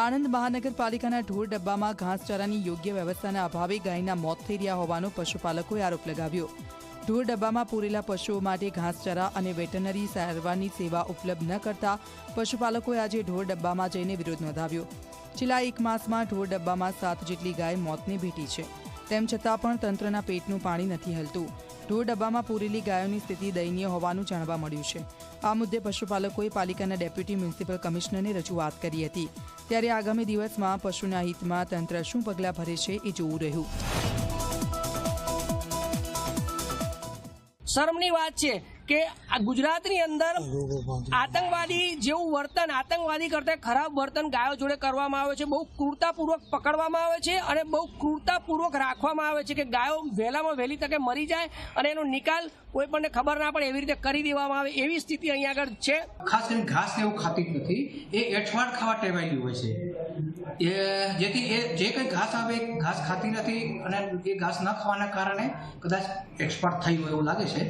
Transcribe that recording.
આણંદ મહાનગરપાલિકાના ઢોર ડબ્બામાં ઘાસચારાની યોગ્ય વ્યવસ્થાના અભાવે ગાયના મોત થઈ રહ્યા હોવાનો પશુપાલકોએ આરોપ લગાવ્યો. ઢોર ડબ્બામાં પૂરેલા પશુઓ માટે ઘાસચારા અને વેટરનરી સારવારની સેવા ઉપલબ્ધ ન કરતા પશુપાલકોએ આજે ઢોર ડબ્બામાં જઈને વિરોધ નોંધાવ્યો. છેલ્લા એક માસમાં ઢોર ડબ્બામાં સાત જેટલી ગાય મોતને ભેટી છે. તેમ છતાં પણ તંત્રના પેટનું પાણી નથી હલતું. ઢોર ડબ્બામાં પૂરેલી ગાયોની સ્થિતિ દયનીય હોવાનું જાણવા મળ્યું છે. આ મુદ્દે પશુપાલકોએ પાલિકાના ડેપ્યુટી મ્યુનિસિપલ કમિશનરને રજૂઆત કરી હતી. ત્યારે આગામી દિવસમાં પશુના હિતમાં તંત્ર શું પગલાં ભરે છે એ જોવું રહ્યું. શર્મની વાત છે. કે આ ગુજરાતની અંદર આતંકવાદી જેવું વર્તન આતંકવાદી કરતા ખરાબ વર્તન ગાયો જોડે કરવામાં આવે છે બહુ ક્રૂરતાપૂર્વક પકડવામાં આવે છે અને બહુ ક્રૂરતાપૂર્વક રાખવામાં આવે છે કે ગાયો વહેલામાં વહેલી તકે મરી જાય અને એનો નિકાલ કોઈ પણ ખબર ના પડે એવી રીતે કરી દેવામાં આવે એવી સ્થિતિ અહીંયા આગળ છે. ખાસ કરીને ઘાસ એવું ખાતી જ નથી. એ એઠવાડ ખાવા ટેવાયેલી હોય છે. એ જેથી એ જે કંઈ ઘાસ આવે એ ઘાસ ખાતી નથી અને એ ઘાસ ન ખાવાના કારણે કદાચ એક્સપર્ટ થઈ હોય એવું લાગે છે.